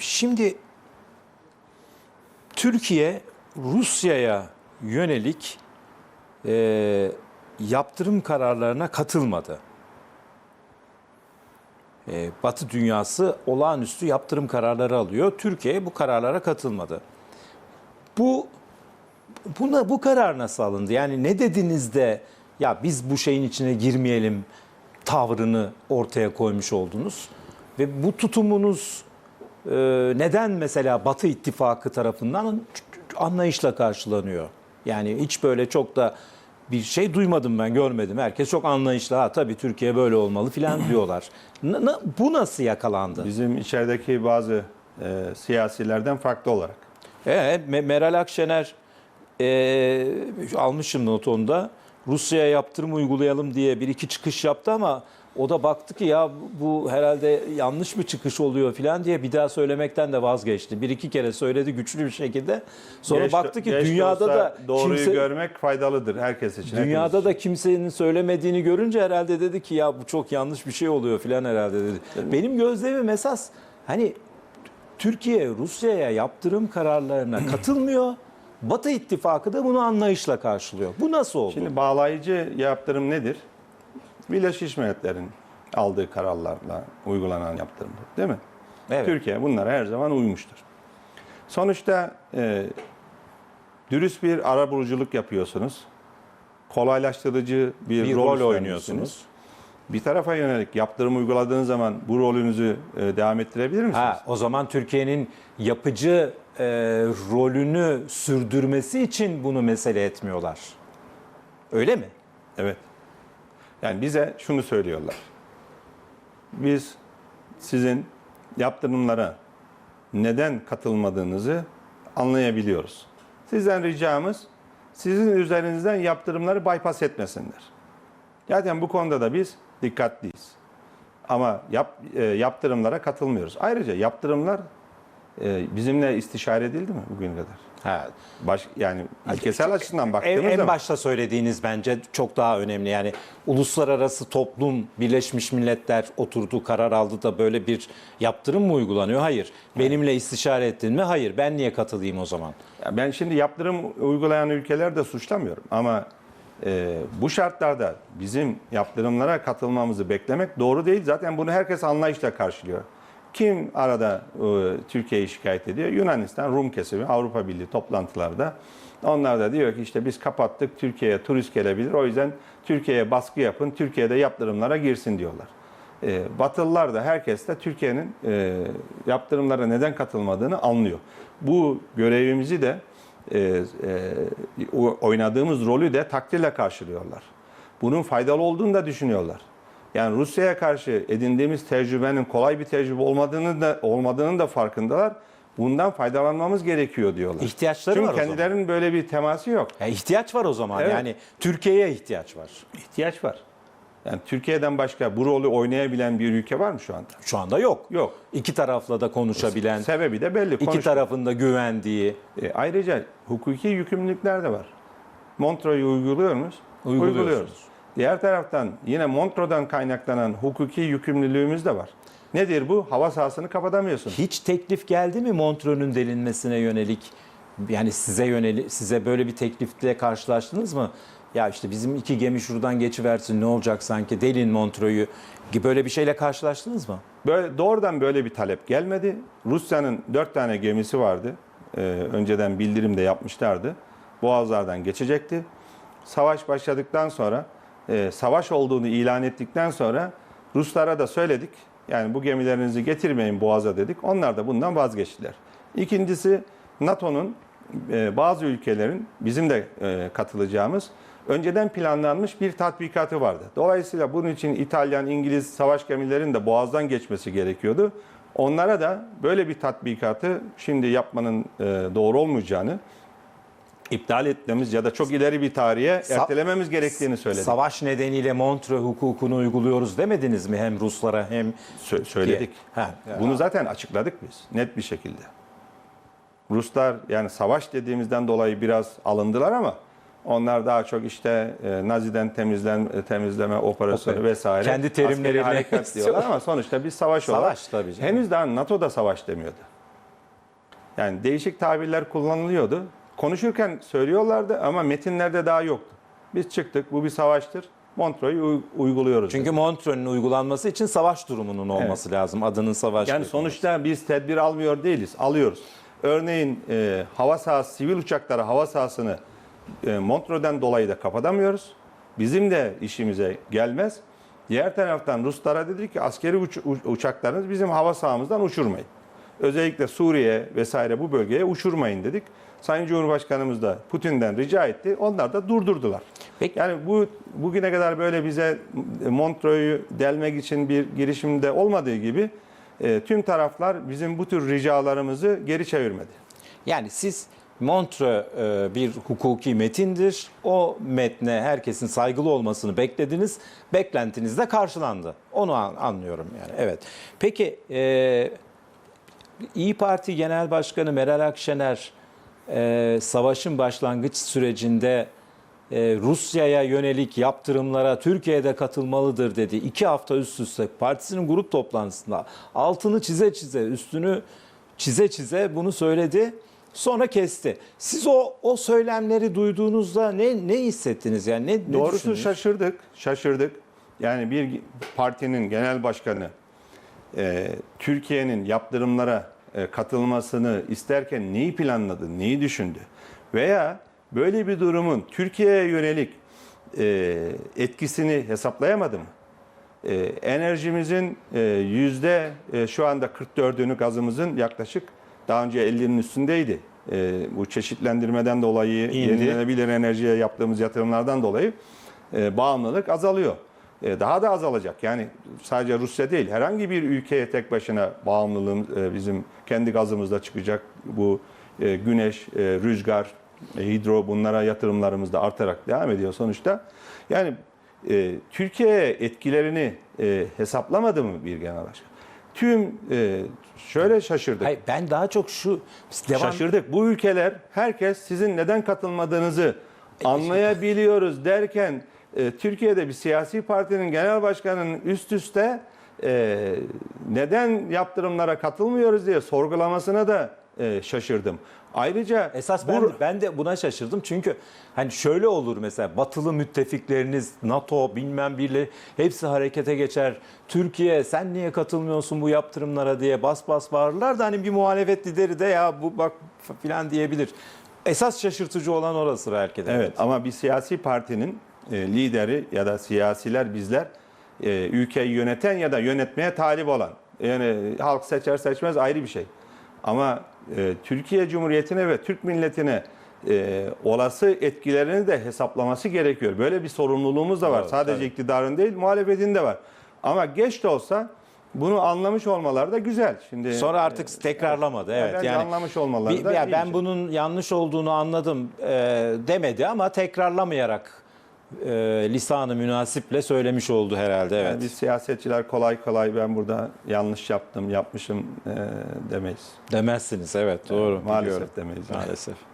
Şimdi Türkiye Rusya'ya yönelik e, yaptırım kararlarına katılmadı. E, Batı dünyası olağanüstü yaptırım kararları alıyor. Türkiye bu kararlara katılmadı. Bu buna bu karar nasıl alındı? Yani ne dediniz de ya biz bu şeyin içine girmeyelim tavrını ortaya koymuş oldunuz ve bu tutumunuz e, neden mesela Batı İttifakı tarafından anlayışla karşılanıyor? Yani hiç böyle çok da bir şey duymadım ben görmedim. Herkes çok anlayışlı. Ha tabii Türkiye böyle olmalı filan diyorlar. Bu nasıl yakalandı? Bizim içerideki bazı e, siyasilerden farklı olarak. Me- Meral Akşener e, almışım not onda. Rusya'ya yaptırım uygulayalım diye bir iki çıkış yaptı ama o da baktı ki ya bu herhalde yanlış bir çıkış oluyor falan diye bir daha söylemekten de vazgeçti. Bir iki kere söyledi güçlü bir şekilde. Sonra Geç- baktı ki geç dünyada da doğruyu kimse görmek faydalıdır herkes için. dünyada için. da kimsenin söylemediğini görünce herhalde dedi ki ya bu çok yanlış bir şey oluyor falan herhalde dedi. Benim gözlemim esas hani Türkiye Rusya'ya yaptırım kararlarına katılmıyor. Batı ittifakı da bunu anlayışla karşılıyor. Bu nasıl oldu? Şimdi bağlayıcı yaptırım nedir? Birleşmiş Milletler'in aldığı kararlarla uygulanan yaptırımdır. Değil mi? Evet. Türkiye bunlara her zaman uymuştur. Sonuçta e, dürüst bir arabuluculuk yapıyorsunuz. Kolaylaştırıcı bir, bir rol, rol oynuyorsunuz. Bir tarafa yönelik yaptırım uyguladığınız zaman bu rolünüzü e, devam ettirebilir misiniz? Ha, o zaman Türkiye'nin yapıcı e, rolünü sürdürmesi için bunu mesele etmiyorlar. Öyle mi? Evet. Yani bize şunu söylüyorlar. Biz sizin yaptırımlara neden katılmadığınızı anlayabiliyoruz. Sizden ricamız sizin üzerinizden yaptırımları bypass etmesinler. Zaten bu konuda da biz dikkatliyiz. Ama yap, e, yaptırımlara katılmıyoruz. Ayrıca yaptırımlar e, bizimle istişare edildi mi bugüne kadar? Ha, Baş, yani ilkesel açısından En, baktığımız en zaman başta söylediğiniz bence çok daha önemli. Yani uluslararası toplum, Birleşmiş Milletler oturdu, karar aldı da böyle bir yaptırım mı uygulanıyor? Hayır. Benimle istişare ettin mi? Hayır. Ben niye katılayım o zaman? Ya ben şimdi yaptırım uygulayan ülkeler de suçlamıyorum ama e, bu şartlarda bizim yaptırımlara katılmamızı beklemek doğru değil. Zaten bunu herkes anlayışla karşılıyor. Kim arada e, Türkiye'yi şikayet ediyor? Yunanistan, Rum kesimi, Avrupa Birliği toplantılarda. Onlar da diyor ki işte biz kapattık, Türkiye'ye turist gelebilir. O yüzden Türkiye'ye baskı yapın, Türkiye'de yaptırımlara girsin diyorlar. E, Batılılar da herkes de Türkiye'nin e, yaptırımlara neden katılmadığını anlıyor. Bu görevimizi de e, e, oynadığımız rolü de takdirle karşılıyorlar. Bunun faydalı olduğunu da düşünüyorlar. Yani Rusya'ya karşı edindiğimiz tecrübenin kolay bir tecrübe olmadığını da olmadığının da farkındalar. Bundan faydalanmamız gerekiyor diyorlar. İhtiyaçları Çünkü var zaman. kendilerinin böyle bir teması yok. Ya ihtiyaç var o zaman. Evet. Yani Türkiye'ye ihtiyaç var. İhtiyaç var. Yani Türkiye'den başka bu rolü oynayabilen bir ülke var mı şu anda? Şu anda yok. Yok. İki tarafla da konuşabilen, Sebebi de belli. iki Konuş- tarafın da güvendiği. E, ayrıca hukuki yükümlülükler de var. Montreux'u uyguluyor muyuz? Uyguluyorsunuz. Uyguluyoruz. Diğer taraftan yine Montreux'dan kaynaklanan hukuki yükümlülüğümüz de var. Nedir bu? Hava sahasını kapatamıyorsun. Hiç teklif geldi mi Montreux'un delinmesine yönelik? Yani size yönelik, size böyle bir teklifle karşılaştınız mı? Ya işte bizim iki gemi şuradan geçiversin ne olacak sanki delin gibi böyle bir şeyle karşılaştınız mı? Böyle doğrudan böyle bir talep gelmedi. Rusya'nın dört tane gemisi vardı. Ee, önceden bildirim de yapmışlardı. Boğazlardan geçecekti. Savaş başladıktan sonra, e, savaş olduğunu ilan ettikten sonra Ruslara da söyledik. Yani bu gemilerinizi getirmeyin Boğaz'a dedik. Onlar da bundan vazgeçtiler. İkincisi NATO'nun e, bazı ülkelerin bizim de e, katılacağımız önceden planlanmış bir tatbikatı vardı. Dolayısıyla bunun için İtalyan, İngiliz savaş gemilerinin de Boğaz'dan geçmesi gerekiyordu. Onlara da böyle bir tatbikatı şimdi yapmanın e, doğru olmayacağını iptal etmemiz ya da çok ileri bir tarihe Sa- ertelememiz gerektiğini söyledik. Savaş nedeniyle Montreux hukukunu uyguluyoruz demediniz mi hem Ruslara hem Sö- söyledik. Ha. Bunu zaten açıkladık biz net bir şekilde. Ruslar yani savaş dediğimizden dolayı biraz alındılar ama onlar daha çok işte e, Nazi'den temizlen e, temizleme operasyonu Opera- vesaire. Kendi terimleriyle askeri harekat diyorlar ama sonuçta bir savaş, Savaş olarak tabii canım. henüz daha NATO da savaş demiyordu. Yani değişik tabirler kullanılıyordu. Konuşurken söylüyorlardı ama metinlerde daha yoktu. Biz çıktık, bu bir savaştır. Montreux'u uy- uyguluyoruz. Çünkü Montreux'un uygulanması için savaş durumunun olması lazım. Adının savaş. Yani sonuçta biz tedbir almıyor değiliz, alıyoruz. Örneğin e, hava sahası, sivil uçaklara hava sahasını e, Montreux'den dolayı da kapatamıyoruz. Bizim de işimize gelmez. Diğer taraftan Ruslara dedik ki askeri uç- uçaklarınız bizim hava sahamızdan uçurmayın. Özellikle Suriye vesaire bu bölgeye uçurmayın dedik. Sayın Cumhurbaşkanımız da Putin'den rica etti. Onlar da durdurdular. Peki. Yani bu bugüne kadar böyle bize Montreux'u delmek için bir girişimde olmadığı gibi e, tüm taraflar bizim bu tür ricalarımızı geri çevirmedi. Yani siz Montreux e, bir hukuki metindir. O metne herkesin saygılı olmasını beklediniz. Beklentiniz de karşılandı. Onu an- anlıyorum yani. Evet. Peki e, İyi Parti Genel Başkanı Meral Akşener e, savaşın başlangıç sürecinde e, Rusya'ya yönelik yaptırımlara Türkiye'de katılmalıdır dedi. İki hafta üst üste partisinin grup toplantısında altını çize çize üstünü çize çize bunu söyledi. Sonra kesti. Siz o o söylemleri duyduğunuzda ne ne hissettiniz yani ne, ne Doğrusu şaşırdık, şaşırdık. Yani bir partinin genel başkanı e, Türkiye'nin yaptırımlara katılmasını isterken neyi planladı, neyi düşündü? Veya böyle bir durumun Türkiye'ye yönelik e, etkisini hesaplayamadı mı? E, enerjimizin e, yüzde e, şu anda 44'ünü gazımızın yaklaşık daha önce 50'nin üstündeydi. E, bu çeşitlendirmeden dolayı, İndi. yenilenebilir enerjiye yaptığımız yatırımlardan dolayı e, bağımlılık azalıyor. E, daha da azalacak. Yani sadece Rusya değil, herhangi bir ülkeye tek başına bağımlılığımız e, bizim kendi gazımızda çıkacak. Bu e, güneş, rüzgar, hidro bunlara yatırımlarımız da artarak devam ediyor sonuçta. Yani e, Türkiye'ye etkilerini e, hesaplamadı mı bir genel başkan? Tüm e, şöyle şaşırdık. Hayır, ben daha çok şu devam Şaşırdık. Bu ülkeler herkes sizin neden katılmadığınızı anlayabiliyoruz derken e, Türkiye'de bir siyasi partinin genel başkanının üst üste e, neden yaptırımlara katılmıyoruz diye sorgulamasına da e, şaşırdım. Ayrıca Esas bu- ben, ben de buna şaşırdım. Çünkü hani şöyle olur mesela batılı müttefikleriniz NATO bilmem birileri hepsi harekete geçer. Türkiye sen niye katılmıyorsun bu yaptırımlara diye bas bas bağırırlar da hani bir muhalefet lideri de ya bu bak filan diyebilir. Esas şaşırtıcı olan orası belki de. Evet ama bir siyasi partinin lideri ya da siyasiler bizler e, ülkeyi yöneten ya da yönetmeye talip olan. Yani halk seçer seçmez ayrı bir şey. Ama e, Türkiye Cumhuriyeti'ne ve Türk milletine e, olası etkilerini de hesaplaması gerekiyor. Böyle bir sorumluluğumuz da var. Evet, Sadece tabii. iktidarın değil muhalefetin de var. Ama geç de olsa bunu anlamış olmaları da güzel. Şimdi Sonra artık tekrarlamadı. Evet. bence Yani anlamış olmaları bir- da ya ben şey. bunun yanlış olduğunu anladım e, demedi ama tekrarlamayarak e, lisanı münasiple söylemiş oldu herhalde. Evet. Yani biz siyasetçiler kolay kolay ben burada yanlış yaptım, yapmışım e, demeyiz. Demezsiniz evet doğru. Maalesef biliyorum. demeyiz. Maalesef.